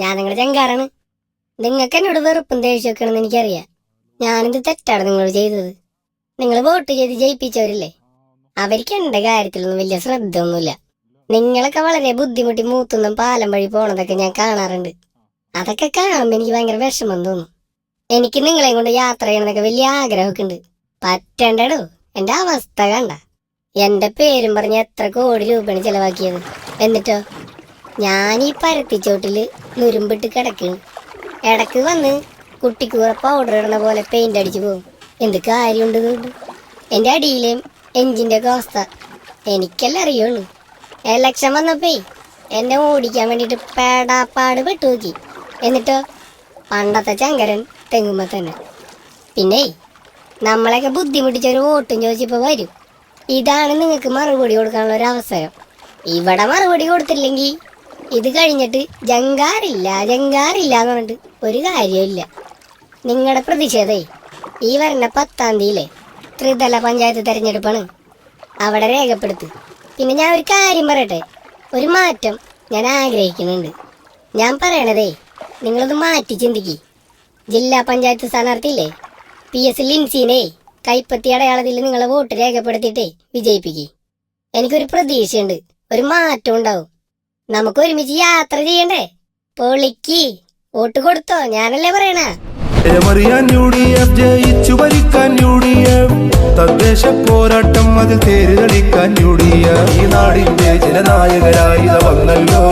ഞാൻ നിങ്ങളുടെ ചങ്കാറാണ്. നിങ്ങൾക്ക് എന്നോട് വെറുപ്പും ദേഷ്യമൊക്കെ ആണെന്ന് എനിക്കറിയാം. ഞാനിത് തെറ്റാണ് നിങ്ങൾ ചെയ്തത്? നിങ്ങൾ വോട്ട് ചെയ്ത് ജയിപ്പിച്ചവരില്ലേ? അവർക്ക് എന്റെ കാര്യത്തിലൊന്നും വലിയ ശ്രദ്ധ ഒന്നുമില്ല നിങ്ങളൊക്കെ വളരെ ബുദ്ധിമുട്ടി മൂത്തുന്നും പാലം വഴി പോണതൊക്കെ ഞാൻ കാണാറുണ്ട്. അതൊക്കെ കാണുമ്പോൾ എനിക്ക് ഭയങ്കര വിഷമം തോന്നും. എനിക്ക് നിങ്ങളെയും കൊണ്ട് യാത്ര ചെയ്യണമെന്നൊക്കെ വലിയ ആഗ്രഹമൊക്കെ ഉണ്ട്. പറ്റണ്ടടോ? എന്റെ അവസ്ഥ കണ്ട. എന്റെ പേരും പറഞ്ഞ് എത്ര കോടി രൂപയാണ് ചെലവാക്കിയത്. എന്നിട്ടോ? ഞാൻ ഈ പരത്തിച്ചോട്ടിൽ നുരുമ്പിട്ട് കിടക്കണ്. ഇടയ്ക്ക് വന്ന് കുട്ടിക്കൂറ പൗഡർ ഇടണ പോലെ പെയിന്റ് അടിച്ചു പോകും. എന്ത് കാര്യമുണ്ട് എന്റെ അടിയിലെയും എഞ്ചിന്റെ ഒക്കെ അവസ്ഥ എനിക്കല്ല അറിയുള്ളൂ. എലക്ഷൻ വന്നപ്പേ എന്നെ ഓടിക്കാൻ വേണ്ടിട്ട് പേടാപ്പാട് പെട്ടു നോക്കി. എന്നിട്ടോ? പണ്ടത്തെ ചങ്കരൻ തെങ്ങുമ്പോ തന്നെ. പിന്നെ നമ്മളെയൊക്കെ ബുദ്ധിമുട്ടിച്ച ഒരു വോട്ടും ചോദിച്ചപ്പോ വരും. ഇതാണ് നിങ്ങൾക്ക് മറുപടി കൊടുക്കാനുള്ള ഒരു അവസരം. ഇവിടെ മറുപടി കൊടുത്തില്ലെങ്കിൽ ഇത് കഴിഞ്ഞിട്ട് ജങ്കാറില്ല ജങ്കാറില്ല എന്ന് പറഞ്ഞിട്ട് ഒരു കാര്യമില്ല നിങ്ങളുടെ പ്രതിഷേധേ ഈ വരുന്ന പത്താം തീയതിയിലെ ത്രിതല പഞ്ചായത്ത് തെരഞ്ഞെടുപ്പാണ്. അവിടെ രേഖപ്പെടുത്ത്. പിന്നെ ഞാൻ ഒരു കാര്യം പറയട്ടെ ഒരു മാറ്റം ഞാൻ ആഗ്രഹിക്കുന്നുണ്ട്. ഞാൻ പറയണതേ നിങ്ങളത് മാറ്റി ചിന്തിക്കി. ജില്ലാ പഞ്ചായത്ത് സ്ഥാനാർത്ഥിയില്ലേ പി എസ് ലിൻസിനെ കൈപ്പത്തി അടയാളത്തിൽ നിങ്ങളെ വോട്ട് രേഖപ്പെടുത്തിയിട്ടേ വിജയിപ്പിക്കി. എനിക്കൊരു പ്രതീക്ഷയുണ്ട് ഒരു മാറ്റം ഉണ്ടാവും. നമുക്ക് ഒരുമിച്ച് യാത്ര ചെയ്യണ്ടേ? പൊളിക്ക്. വോട്ട് കൊടുത്തോ? ഞാനല്ലേ പറയണ? ജയിച്ചു തദ്ദേശ പോരാട്ടം ഈ നാടിന്റെ ജനനായകരായി വന്നല്ലോ.